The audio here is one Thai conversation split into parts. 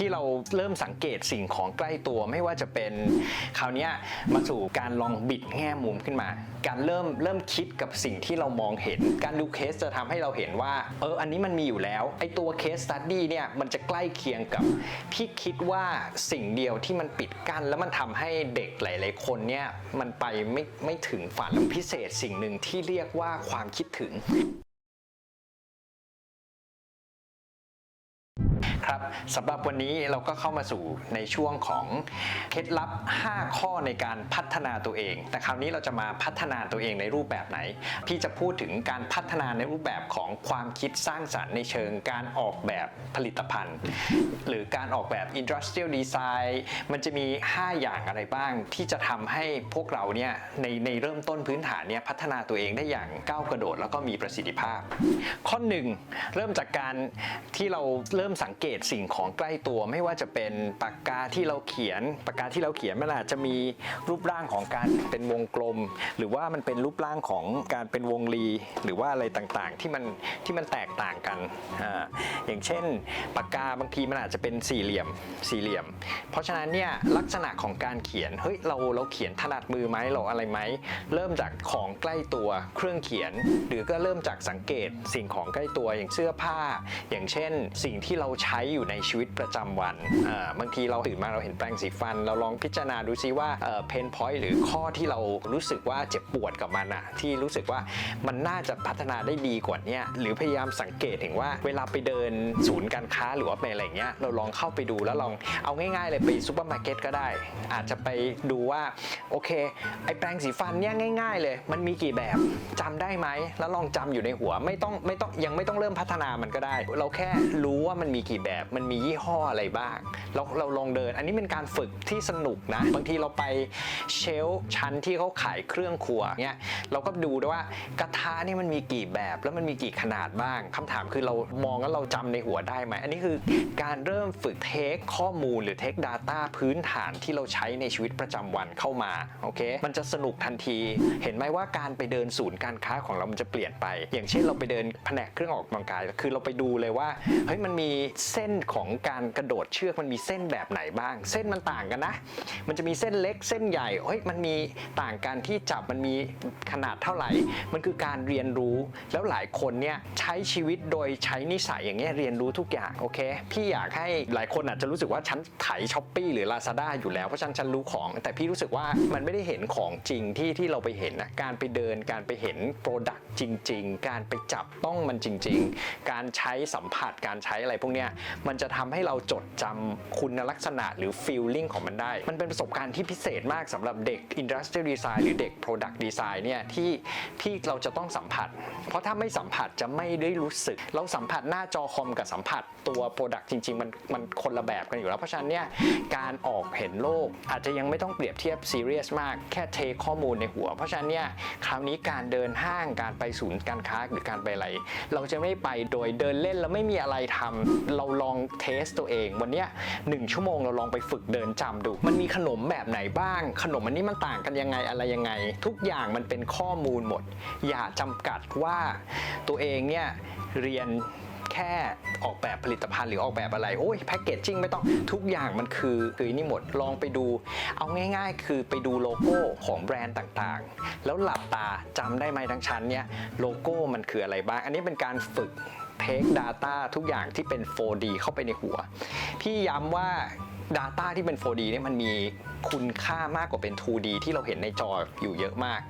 ที่เราเริ่มสังเกตสิ่งของใกล้ตัวไม่ว่าจะเป็นคราวนี้มาสู่การลองบิดแง่มุมขึ้นมา การเริ่มเริ่มคิดกับสิ่งที่เรามองเห็น การดูเคสจะทำให้เราเห็นว่าเอออันนี้มันมีอยู่แล้วไอตัวเคสตัดดี้เนี่ยมันจะใกล้เคียงกับที่คิดว่าสิ่งเดียวที่มันปิดกั้น แล้วมันทำให้เด็กหลาย ๆ คนเนี่ยมันไปไม่ไม่ถึงฝันพิเศษสิ่งหนึ่งที่เรียกว่าความคิดถึง ครับสำหรับวันนี้เราก็เข้ามาสู่ในช่วงของเคล็ดลับ 5 ข้อในการพัฒนาตัวเอง แต่คราวนี้เราจะมาพัฒนาตัวเองในรูปแบบไหน พี่จะพูดถึงการพัฒนาในรูปแบบของความคิดสร้างสรรค์ในเชิงการออกแบบผลิตภัณฑ์ หรือการออกแบบ industrial design มันจะมี 5 อย่างอะไรบ้าง ที่จะทำให้พวกเราเนี่ยในในเริ่มต้นพื้นฐานเนี่ยพัฒนาตัวเองได้อย่างก้าวกระโดด แล้วก็มีประสิทธิภาพ ข้อหนึ่งเริ่มจากการที่เราเริ่มสังงเกตสิ่งของใกล้ตัว ไม่ว่าจะเป็นปากกาที่เราเขียน ปากกาที่เราเขียนมันอาจจะมีรูปร่างของการเป็นวงกลม หรือว่ามันเป็นรูปร่างของการเป็นวงรี หรือว่าอะไรต่างๆ ที่มันที่มันแตกต่างกันอ่าอย่างเช่น ปากกาบางทีมันอาจจะเป็นสี่เหลี่ยมสี่เหลี่ยม เพราะฉะนั้นเนี่ยลักษณะของการเขียนเฮ้ยเราเราเขียนถนัดมือไหมเราอะไรไหมเริ่มจากของใกล้ตัวเครื่องเขียน หรือก็เริ่มจากสังเกตสิ่งของใกล้ตัวอย่างเสื้อผ้า อย่างเช่น สิ่งที่เราใช้อยู่ในชีวิตประจำวันอ่าบางทีเราตื่นมาเราเห็นแปรงสีฟัน เราลองพิจารณาดูซิว่าเพนพอยต์หรือข้อที่เรารู้สึกว่าเจ็บปวดกับมันอะที่รู้สึกว่ามันน่าจะพัฒนาได้ดีกว่านี้หรือพยายามสังเกตถึงว่าเวลาไปเดินศูนย์การค้าหรือว่าไปอะไรเงี้ยเราลองเข้าไปดูแล้วลองเอาง่ายๆเลยไปซูเปอร์มาร์เก็ตก็ได้ อาจจะไปดูว่าโอเคไอแปรงสีฟันเนี่ยง่าย ๆ เลย มันมีกี่แบบจำได้ไหมแล้วลองจำอยู่ในหัวไม่ต้องไม่ต้องยังไม่ต้องเริ่มพัฒนามันก็ได้ เราแค่รู้ว่ามันมีกี่แบบ มันมียี่ห้ออะไรบ้าง เราเราลองเดิน อันนี้เป็นการฝึกที่สนุกนะ บางทีเราไปเชลชั้นที่เขาขายเครื่องครัวเนี่ยเราก็ดูด้วยว่ากระทะนี่มันมีกี่แบบแล้วมันมีกี่ขนาดบ้างคำถามคือเรามองแล้วเราจำในหัวได้ไหม อันนี้คือการเริ่มฝึกเทคข้อมูลหรือเทค Data พื้นฐานที่เราใช้ในชีวิตประจำวันเข้ามาโอเค มันจะสนุกทันที เห็นไหมว่าการไปเดินศูนย์การค้าของเรามันจะเปลี่ยนไป อย่างเช่นเราไปเดินแผนกเครื่องออกกำลังกาย คือเราไปดูเลยว่าเฮ้ยมันมีเส้นของการกระโดดเชือกมันมีเส้นแบบไหนบ้าง เส้นมันต่างกันนะ มันจะมีเส้นเล็กเส้นใหญ่เฮ้ยมันมีต่างกันที่จับมันมีขนาดเท่าไหร่ มันคือการเรียนรู้แล้วหลายคนเนี่ยใช้ชีวิตโดยใช้นิสัยอย่างเงี้ยเรียนรู้ทุกอย่างโอเคพี่อยากให้หลายคนอาจจะรู้สึกว่าฉันไถช้อปปี้หรือ Lazada อยู่แล้วเพราะฉันฉันรู้ของ แต่พี่รู้สึกว่ามันไม่ได้เห็นของจริงที่ที่เราไปเห็นนะการไปเดินการไปเห็นโปรดักต์จริง ๆ การไปจับต้องมันจริง ๆ การใช้สัมผัสการใช้อะไรพวกเนี้ยมันจะทำให้เราจดจำคุณลักษณะหรือ feeling ของมันได้ มันเป็นประสบการณ์ที่พิเศษมากสำหรับเด็ก industrial design หรือเด็ก product design เนี่ยที่ที่เราจะต้องสัมผัส เพราะถ้าไม่สัมผัสจะไม่ได้รู้สึก เราสัมผัสหน้าจอคอมกับสัมผัสตัว product จริง ๆ มันมันคนละแบบกันอยู่แล้ว เพราะฉะนั้นเนี่ยการออกเห็นโลกอาจจะยังไม่ต้องเปรียบเทียบ serious มากแค่เทข้อมูลในหัว เพราะฉะนั้นเนี่ยคราวนี้การเดินห้างการไปศูนย์การค้าหรือการไปอะไร เราจะไม่ไปโดยเดินเล่นแล้วไม่มีอะไรทำเราลองเทสตัวเอง วันเนี้ยหนึ่งชั่วโมงเราลองไปฝึกเดินจำดู มันมีขนมแบบไหนบ้าง ขนมอันนี้มันต่างกันยังไงอะไรยังไง ทุกอย่างมันเป็นข้อมูลหมด อย่าจำกัดว่าตัวเองเนี่ยเรียนแค่ออกแบบผลิตภัณฑ์หรือออกแบบอะไร โอ้ยแพคเกจจิ้งไม่ต้องทุกอย่างมันคือคือนี่หมดลองไปดู เอาง่ายๆ คือไปดูโลโก้ของแบรนด์ต่างๆ แล้วหลับตาจำได้ไหมทั้งชั้นเนี่ยโลโก้มันคืออะไรบ้าง อันนี้เป็นการฝึก Take Data ทุกอย่างที่เป็น 4D เข้าไปในหัว พี่ย้ำว่า Data ที่เป็น 4D เนี่ยมันมี คุณค่ามากกว่าเป็น 2D ที่เราเห็นในจออยู่เยอะมาก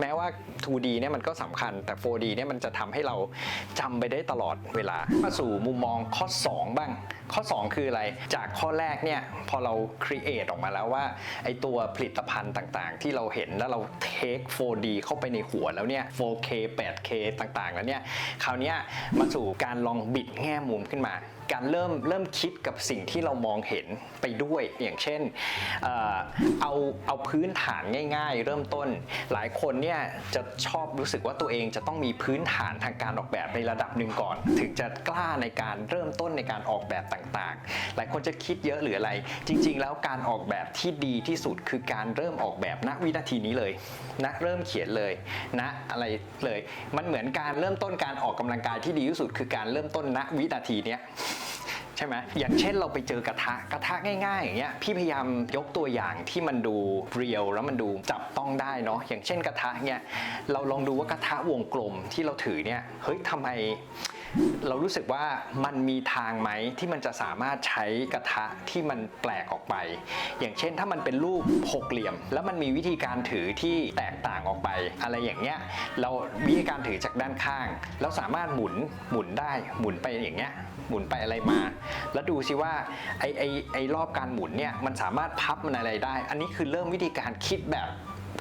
แม้ว่า 2D เนี่ยมันก็สำคัญแต่ 4D เนี่ยมันจะทำให้เราจำไปได้ตลอดเวลา มาสู่มุมมองข้อ 2 บ้าง ข้อ 2 คืออะไร จากข้อแรกเนี่ยพอเรา create ออกมาแล้วว่าไอตัวผลิตภัณฑ์ต่างๆ ที่เราเห็นแล้วเรา take 4D เข้าไปในหัวแล้วเนี่ย 4K 8K ต่างๆ แล้วเนี่ยคราวนี้มาสู่การลองบิดแง่มุมขึ้นมา การเริ่มเริ่มคิดกับสิ่งที่เรามองเห็นไปด้วยอย่างเช่นเอาเอาพื้นฐานง่าย ๆ เริ่มต้น หลายคนเนี่ยจะชอบรู้สึกว่าตัวเองจะต้องมีพื้นฐานทางการออกแบบในระดับหนึ่งก่อน ถึงจะกล้าในการเริ่มต้นในการออกแบบต่างๆ หลายคนจะคิดเยอะหรืออะไร จริง ๆ แล้วการออกแบบที่ดีที่สุดคือการเริ่มออกแบบณวินาทีนี้เลยนะเริ่มเขียนเลยนะอะไรเลย มันเหมือนการเริ่มต้นการออกกำลังกายที่ดีที่สุด คือการเริ่มต้นณวินาทีเนี้ย ใช่ไหมอย่างเช่นเราไปเจอกระทะกระทะง่ายๆอย่างเงี้ยพี่พยายามยกตัวอย่างที่มันดูเรียวแล้วมันดูจับต้องได้เนาะอย่างเช่นกระทะเนี่ยเราลองดูว่ากระทะวงกลมที่เราถือเนี่ยเฮ้ยทำไม เรารู้สึกว่ามันมีทางไหมที่มันจะสามารถใช้กระทะที่มันแปลกออกไป อย่างเช่นถ้ามันเป็นรูปหกเหลี่ยม แล้วมันมีวิธีการถือที่แตกต่างออกไป อะไรอย่างเงี้ยเราวิธีการถือจากด้านข้างแล้วสามารถหมุนหมุนได้หมุนไปอย่างเงี้ยหมุนไปอะไรมา แล้วดูสิว่าไอไอไอรอบการหมุนเนี่ยมันสามารถพับมันอะไรได้ อันนี้คือเริ่มวิธีการคิดแบบ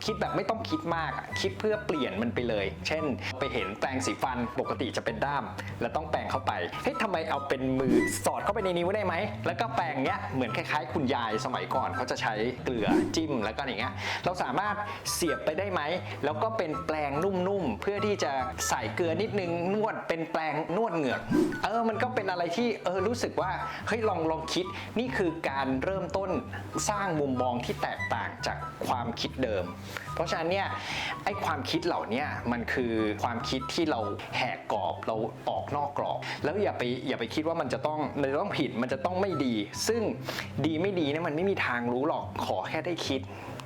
คิดแบบไม่ต้องคิดมากอะคิดเพื่อเปลี่ยนมันไปเลย เช่น ไปเห็นแปรงสีฟันปกติจะเป็นด้าม แล้วต้องแปรงเข้าไป เฮ้ยทำไมเอาเป็นมือสอดเข้าไปในนิ้วได้ไหม แล้วก็แปรงเนี้ยเหมือนคล้ายๆ คุณยายสมัยก่อนเขาจะใช้เกลือจิ้มแล้วก็อย่างเงี้ย เราสามารถเสียบไปได้ไหม แล้วก็เป็นแปรงนุ่มๆ เพื่อที่จะใส่เกลือนิดนึงนวดเป็นแปรงนวดเหงือก เออ มันก็เป็นอะไรที่เออรู้สึกว่าเฮ้ยลองลองคิดนี่คือการเริ่มต้นสร้างมุมมองที่แตกต่างจากความคิดเดิมเพราะฉะนั้นเนี่ยไอ้ความคิดเหล่านี้มันคือความคิดที่เราแหกกรอบเราออกนอกกรอบ แล้วอย่าไปอย่าไปคิดว่ามันจะต้องมันจะต้องผิดมันจะต้องไม่ดี ซึ่งดีไม่ดีเนี่ยมันไม่มีทางรู้หรอกขอแค่ได้คิด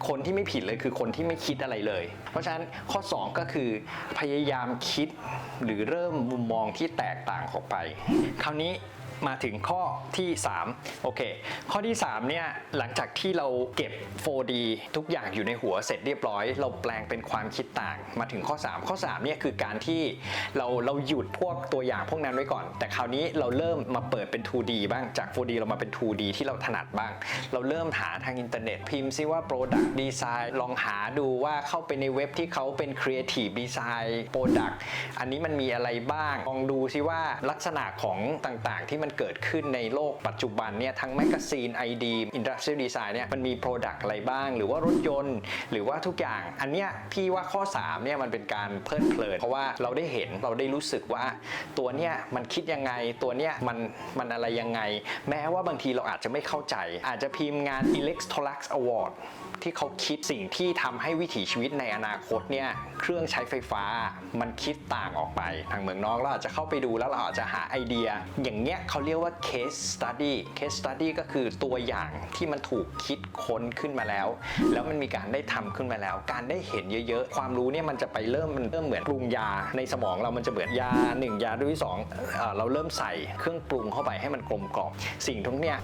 คนที่ไม่ผิดเลยคือคนที่ไม่คิดอะไรเลย เพราะฉะนั้นข้อ 2 ก็คือพยายามคิดหรือเริ่มมุมมองที่แตกต่างออกไป คราวนี้ มาถึงข้อที่ 3 โอเค ข้อที่ 3 เนี่ย หลังจากที่เราเก็บ 4D ทุกอย่างอยู่ในหัวเสร็จเรียบร้อย เราแปลงเป็นความคิดต่างมาถึงข้อ 3 ข้อ 3 เนี่ยคือการที่เราเราหยุดพวกตัวอย่างพวกนั้นไว้ก่อน แต่คราวนี้เราเริ่มมาเปิดเป็น 2D บ้างจาก 4D เรามาเป็น 2D ที่เราถนัดบ้าง เราเริ่มหาทางอินเทอร์เน็ตพิมพ์ซิว่า Product Design ลองหาดูว่าเข้าไปในเว็บที่เขาเป็น Creative Design Product อันนี้มันมีอะไรบ้างลองดูซิว่าลักษณะของต่างๆที่มันเกิดขึ้นในโลกปัจจุบันเนี่ยทั้งแมกกาซีน ID Industrial Design เนี่ยมันมี Product อะไรบ้าง หรือว่ารถยนต์ หรือว่าทุกอย่าง อันเนี้ยพี่ว่าข้อ3เนี่ยมันเป็นการเพลิดเพลิน เพราะว่าเราได้เห็นเราได้รู้สึกว่าตัวเนี้ยมันคิดยังไงตัวเนี้ยมันมันอะไรยังไง แม้ว่าบางทีเราอาจจะไม่เข้าใจ อาจจะพิมพ์งาน Electrolux Award ที่เขาคิดสิ่งที่ทำให้วิถีชีวิตในอนาคตเนี่ยเครื่องใช้ไฟฟ้ามันคิดต่างออกไป ทางเมืองนอกเราอาจจะเข้าไปดูแล้วเราอาจจะหาไอเดีย อย่างเงี้ยเขาเรียกว่า case study case study ก็คือตัวอย่างที่มันถูกคิดค้นขึ้นมาแล้ว แล้วมันมีการได้ทำขึ้นมาแล้ว การได้เห็นเยอะๆ ความรู้เนี่ยมันจะไปเริ่มมันเริ่มเหมือนปรุงยาในสมองเรามันจะเหมือนยาหนึ่งยาด้วยสองเราเริ่มใส่เครื่องปรุงเข้าไปให้มันกลมกล่อมสิ่งทุกเนี่ย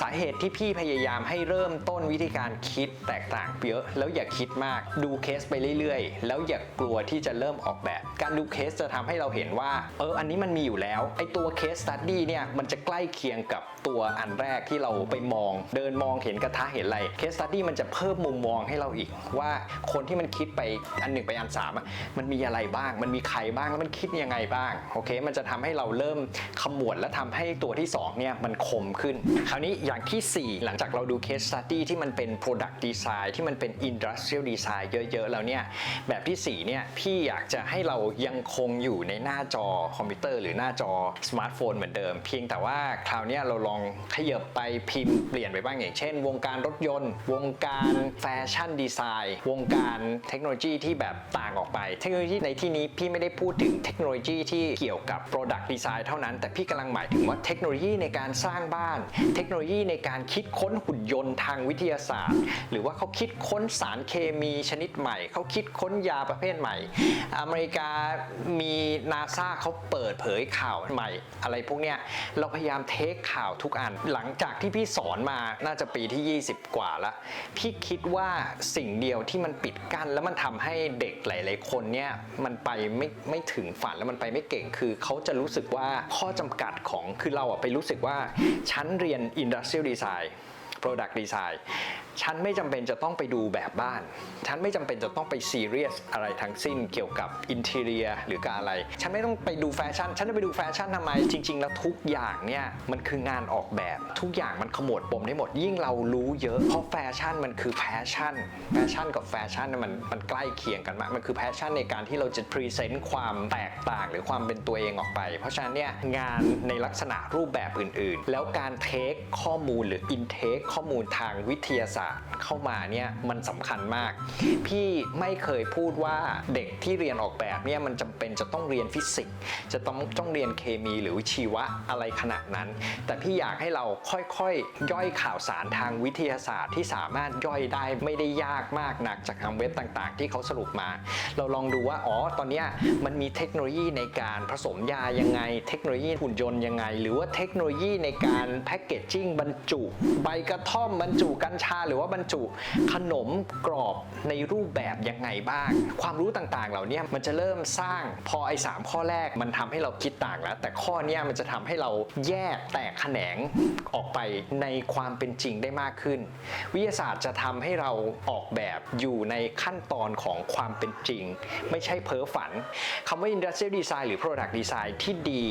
สาเหตุที่พี่พยายามให้เริ่มต้นวิธีการคิดแตกต่างเยอะ แล้วอย่าคิดมากดูเคสไปเรื่อยๆ แล้วอย่ากลัวที่จะเริ่มออกแบบ การดูเคสจะทำให้เราเห็นว่าเอออันนี้มันมีอยู่แล้วไอตัวเคสตัดดี้เนี่ยมันจะใกล้เคียงกับตัวอันแรกที่เราไปมอง เดินมองเห็นกระทะเห็นอะไรเคสตัดดี้มันจะเพิ่มมุมมองให้เราอีก ว่าคนที่มันคิดไปอันหนึ่งไปอันสามมันมีอะไรบ้าง มันมีใครบ้างแล้วมันคิดยังไงบ้างโอเค มันจะทำให้เราเริ่มขมวดและทำให้ตัวที่สองเนี่ยมันคมขึ้น คราวนี้อย่างที่ 4 หลังจากเราดู case study ที่มันเป็น product design ที่มันเป็น industrial design เยอะๆแล้วเนี่ยแบบที่4เนี่ยพี่อยากจะให้เรายังคงอยู่ในหน้าจอคอมพิวเตอร์หรือหน้าจอสมาร์ทโฟนเหมือนเดิมเพียงแต่ว่าคราวนี้เราลองขยับไปพิมพ์เปลี่ยนไปบ้างอย่างเช่น วงการรถยนต์ วงการแฟชั่นดีไซน์ วงการเทคโนโลยีที่แบบต่างออกไป เทคโนโลยีในที่นี้พี่ไม่ได้พูดถึงเทคโนโลยีที่เกี่ยวกับ Product Design เท่านั้น แต่พี่กำลังหมายถึงว่าเทคโนโลยีในการสร้างบ้าน เทคโนโลยีในการคิดค้นหุ่นยนต์ทางวิทยาศาสตร์ หรือว่าเขาคิดค้นสารเคมีชนิดใหม่ เขาคิดค้นยาประเภทใหม่ อเมริกามีนาซาเขาเปิดเผยข่าวใหม่ อะไรพวกเนี้ยเราพยายามเทคข่าวทุกอัน หลังจากที่พี่สอนมาน่าจะปีที่ 20 กว่าละพี่คิดว่าสิ่งเดียวที่มันปิดกั้น แล้วมันทำให้เด็กหลาย ๆ คนเนี่ยมันไปไม่ไม่ถึงฝันแล้วมันไปไม่เก่งคือเขาจะรู้สึกว่าข้อจำกัดของคือเราอะไปรู้สึกว่าฉันเรียนอินดัสเทรียลดีไซน์ Product Design ฉันไม่จำเป็นจะต้องไปดูแบบบ้าน ฉันไม่จำเป็นจะต้องไปซีเรียสอะไรทั้งสิ้นเกี่ยวกับอินเทเรียหรือการอะไร ฉันไม่ต้องไปดูแฟชั่น ฉันจะไปดูแฟชั่นทำไม จริง ๆ แล้วทุกอย่างเนี่ยมันคืองานออกแบบ ทุกอย่างมันขมวดปมได้หมด ยิ่งเรารู้เยอะ เพราะแฟชั่นมันคือแพชชั่น แฟชั่นกับแฟชั่นเนยมันมันใกล้เคียงกันมาก มันคือแพชชั่นในการที่เราจะพรีเซนต์ความแตกต่างหรือความเป็นตัวเองออกไป เพราะฉะนั้นเนี่ยงานในลักษณะรูปแบบอื่น ๆ แล้วการเทคข้อมูลหรืออินเทคข้อมูลทางวิทยาศาสตร์เข้ามาเนี่ยมันสำคัญมาก พี่ไม่เคยพูดว่าเด็กที่เรียนออกแบบเนี่ยมันจำเป็นจะต้องเรียนฟิสิกส์จะต้องต้องเรียนเคมีหรือชีวะอะไรขนาดนั้น แต่พี่อยากให้เราค่อยๆย่อยข่าวสารทางวิทยาศาสตร์ที่สามารถย่อยได้ไม่ได้ยากมากนักจากทางเว็บต่างๆ ที่เขาสรุปมา เราลองดูว่าอ๋อตอนนี้มันมีเทคโนโลยีในการผสมยายังไง เทคโนโลยีหุ่นยนต์ยังไง หรือว่าเทคโนโลยีในการแพคเกจจิ้งบรรจุ ใบกระท่อมบรรจุกัญชา หรือว่าบรรจุขนมกรอบในรูปแบบยังไงบ้าง ความรู้ต่างๆ เหล่านี้มันจะเริ่มสร้างพอไอ้สามข้อแรกมันทำให้เราคิดต่างแล้ว แต่ข้อนี้มันจะทำให้เราแยกแตกแขนงออกไปในความเป็นจริงได้มากขึ้น วิทยาศาสตร์จะทำให้เราออกแบบอยู่ในขั้นตอนของความเป็นจริง ไม่ใช่เพ้อฝันคำว่า industrial design หรือ product design ที่ดี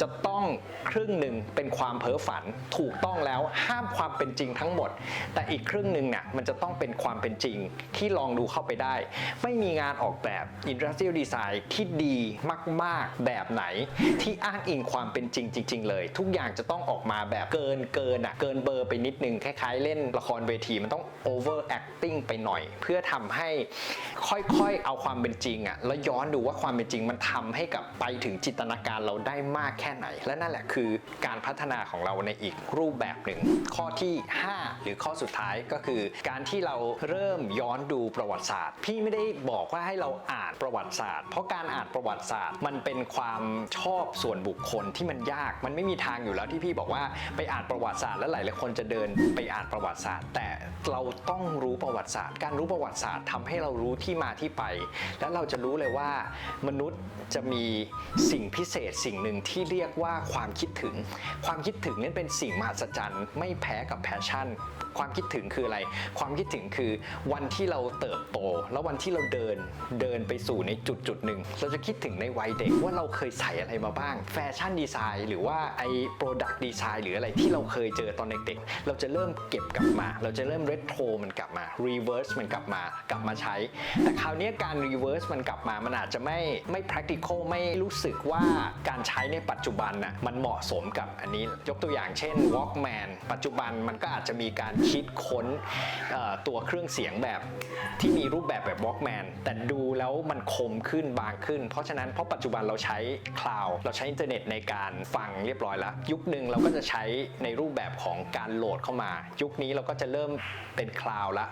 จะต้องครึ่งหนึ่งเป็นความเพ้อฝัน ถูกต้องแล้วห้ามความเป็นจริงทั้งหมด แต่อีกครึ่งหนึ่งน่ะมันจะต้องเป็นความเป็นจริงที่ลองดูเข้าไปได้ ไม่มีงานออกแบบ industrial design ที่ดีมากๆแบบไหน ที่อ้างอิงความเป็นจริงจริง ๆ เลย ทุกอย่างจะต้องออกมาแบบเกินเกินอะเกินเบอร์ไปนิดนึงคล้ายๆ เล่นละครเวทีมันต้อง over acting ไปหน่อย เพื่อทำให้ค่อยๆเอาความเป็นจริงอะแล้วย้อนดูว่าความเป็นจริงมันทำให้กับไปถึงจินตนาการเราได้มากแค่ไหน และนั่นแหละคือการพัฒนาของเราในอีกรูปแบบหนึ่งข้อที่5 หรือข้อสุดท้ายก็คือ การที่เราเริ่มย้อนดูประวัติศาสตร์ พี่ไม่ได้บอกว่าให้เราอ่านประวัติศาสตร์ เพราะการอ่านประวัติศาสตร์ มันเป็นความชอบส่วนบุคคลที่มันยาก มันไม่มีทางอยู่แล้วที่พี่บอกว่าไปอ่านประวัติศาสตร์แล้วหลายๆคนจะเดินไปอ่านประวัติศาสตร์ แต่เราต้องรู้ประวัติศาสตร์ การรู้ประวัติศาสตร์ทำให้เรารู้ที่มาที่ไป และเราจะรู้เลยว่ามนุษย์จะมีสิ่งพิเศษสิ่งหนึ่งที่เรียกว่าความคิดถึง ความคิดถึงนั้นเป็นสิ่งมหัศจรรย์ ไม่แพ้กับแพชชั่น ความคิดถึงคืออะไร ความคิดถึงคือวันที่เราเติบโต แล้ววันที่เราเดินเดินไปสู่ในจุดจุดหนึ่งเราจะคิดถึงในวัยเด็กว่าเราเคยใส่อะไรมาบ้าง แฟชั่นดีไซน์หรือว่าไอ้โปรดักต์ดีไซน์หรืออะไรที่เราเคยเจอตอนเด็กๆเราจะเริ่มเก็บกลับมา เราจะเริ่มเรโทรมันกลับมารีเวิร์สมันกลับมากลับมาใช้ แต่คราวนี้การรีเวิร์สมันกลับมามันอาจจะไม่ไม่ practical ไม่รู้สึกว่าการใช้ในปัจจุบันน่ะมันเหมาะสมกับอันนี้ยกตัวอย่างเช่น Walkman ปัจจุบันมันก็อาจจะมีการคิดค้นตัวเครื่องเสียงแบบที่มีรูปแบบแบบ Walkman แต่ดูแล้วมันคมขึ้นบางขึ้น เพราะฉะนั้นเพราะปัจจุบันเราใช้คลาวเราใช้อินเทอร์เน็ตในการฟังเรียบร้อยแล้ว ยุคหนึ่งเราก็จะใช้ในรูปแบบของการโหลดเข้ามา ยุคนี้เราก็จะเริ่มเป็นคลาวละ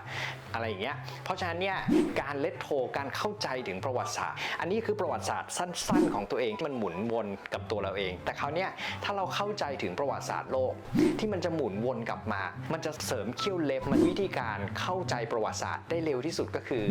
อะไรอย่างเงี้ยเพราะฉะนั้นเนี่ยการเลทโทการเข้าใจถึงประวัติศาสตร์ อันนี้คือประวัติศาสตร์สั้น ๆ ของตัวเองที่มันหมุนวนกับตัวเราเอง แต่คราวเนี้ยถ้าเราเข้าใจถึงประวัติศาสตร์โลกที่มันจะหมุนวนกลับมา มันจะเสริมเขี้ยวเล็บมันวิธีการเข้าใจประวัติศาสตร์ได้เร็วที่สุดก็คือ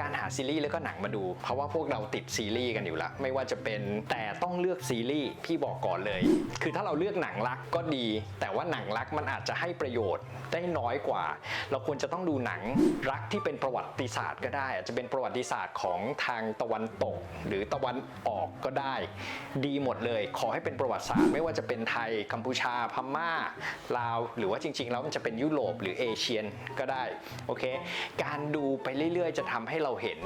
การหาซีรีส์แล้วก็หนังมาดู เพราะว่าพวกเราติดซีรีส์กันอยู่ล้วไม่ว่าจะเป็นแต่ต้องเลือกซีรีส์พี่บอกก่อนเลย คือถ้าเราเลือกหนังรักก็ดี แต่ว่าหนังรักมันอาจจะให้ประโยชน์ได้น้อยกว่า เราควรจะต้องดูหนังรักที่เป็นประวัติศาสตร์ก็ได้อาจจะเป็นประวัติศาสตร์ของทางตะวันตก หรือตะวันออกก็ได้ ดีหมดเลย ขอให้เป็นประวัติศาสตร์ ไม่ว่าจะเป็นไทยกัมพูชาพม่าลาว หรือว่าจริง ๆ แล้วมันจะเป็นยุโรปหรือเอเชียนก็ได้โอเคการดูไปเรื่อยๆ จะทำให้เราเห็น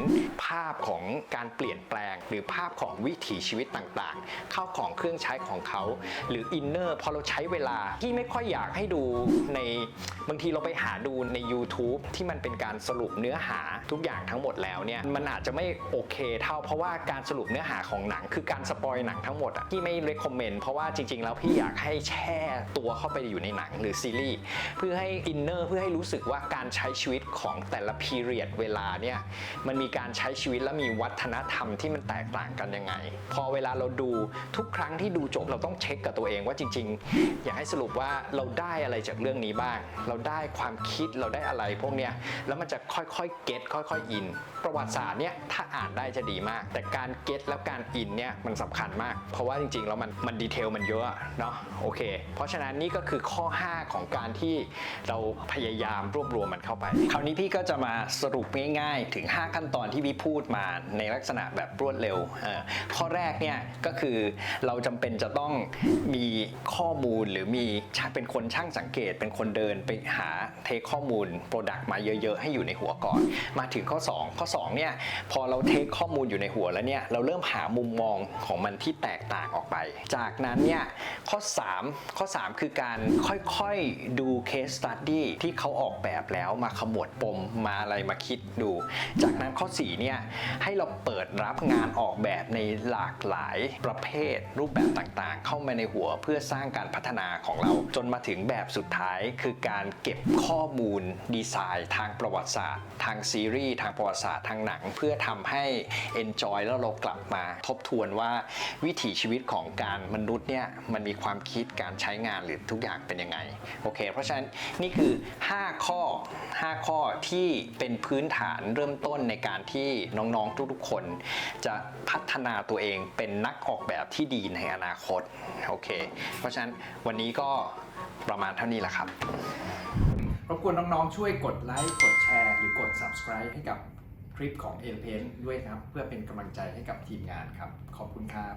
ภาพของการเปลี่ยนแปลง หรือภาพของวิถีชีวิตต่างๆ เข้าของเครื่องใช้ของเขา หรืออินเนอร์พอเราใช้เวลาที่ไม่ค่อยอยากให้ดูในบางทีเราไปหาดูใน YouTube ที่มันเป็นการสรุปเนื้อหาทุกอย่างทั้งหมดแล้วเนี่ยมันอาจจะไม่โอเคเท่าเพราะว่าการสรุปเนื้อหาของหนัง คือการสปอยหนังทั้งหมดอะที่ไม่ recommend เพราะว่าจริงๆ แล้วพี่อยากให้แช่ตัวเข้าไปอยู่ในหนังหรือซีรีส์เพื่อให้อินเนอร์เพื่อให้รู้สึกว่าการใช้ชีวิตของแต่ละ period เวลาเนี่ยมันมีการใช้ชีวิตและมีวัฒนธรรมที่มันแตกต่างกันยังไง พอเวลาเราดูทุกครั้งที่ดูจบเราต้องเช็คกับตัวเองว่าจริง ๆ อยากให้สรุปว่าเราได้อะไรจากเรื่องนี้บ้าง เราได้ความคิดเราได้อะไรพวกเนี้ยแล้วมันจะค่อยๆเก็ตค่อยๆอิน ประวัติศาสตร์เนี่ยถ้าอ่านได้จะดีมาก แต่การเก็ตแล้วการอินเนี่ยมันสำคัญมาก เพราะว่าจริงๆแล้วมันมันดีเทลมันเยอะเนาะโอเค เพราะฉะนั้นนี่ก็คือข้อ 5 ของการที่เราพยายามรวบรวมมันเข้าไป คราวนี้พี่ก็จะมาสรุปง่ายๆ ถึง 5 ขั้นตอนที่พี่พูดมาในลักษณะแบบรวดเร็ว ข้อแรกเนี่ยก็คือเราจำเป็นจะต้องมีข้อมูลหรือมีเป็นคนช่างสังเกต เป็นคนเดินไปหาเทคข้อมูลโปรดักต์มาเยอะๆ ให้อยู่ในหัวก่อน มาถึงข้อ 2 ข้อ2เนี่ยพอเราเทคข้อมูลอยู่ในหัวแล้วเนี่ยเราเริ่มหามุมมองของมันที่แตกต่างออกไป จากนั้นเนี่ยข้อ 3 ข้อ 3 คือการค่อยๆดู case study ที่เขาออกแบบแล้วมาขมวดปมมาอะไรมาคิดดู จากนั้นข้อ4เนี่ยให้เราเปิดรับงานออกแบบในหลากหลายประเภทรูปแบบต่างๆ เข้ามาในหัวเพื่อสร้างการพัฒนาของเรา จนมาถึงแบบสุดท้ายคือการเก็บข้อมูลดีไซน์ทางประวัติศาสตร์ ทางซีรีส์ทางประวัติศาสตร์ทางหนัง เพื่อทำให้ enjoy แล้วเรากลับมาทบทวนว่าวิถีชีวิตของการมนุษย์เนี่ยมันมีความคิดการใช้งานหรือทุกอย่างเป็นยังไงโอเค เพราะฉะนั้นนี่คือ5 ข้อ 5 ข้อที่เป็นพื้นฐานเริ่มต้นในการที่น้องๆทุกๆคน จะพัฒนาตัวเองเป็นนักออกแบบที่ดีในอนาคตโอเค เพราะฉะนั้นวันนี้ก็ประมาณเท่านี้แหละครับรบกวนน้องๆช่วยกดไลค์กดแชร์หรือกด subscribe ให้กับคลิปของ a อ p e n ด้วยครับ เพื่อเป็นกำลังใจให้กับทีมงานครับ ขอบคุณครับ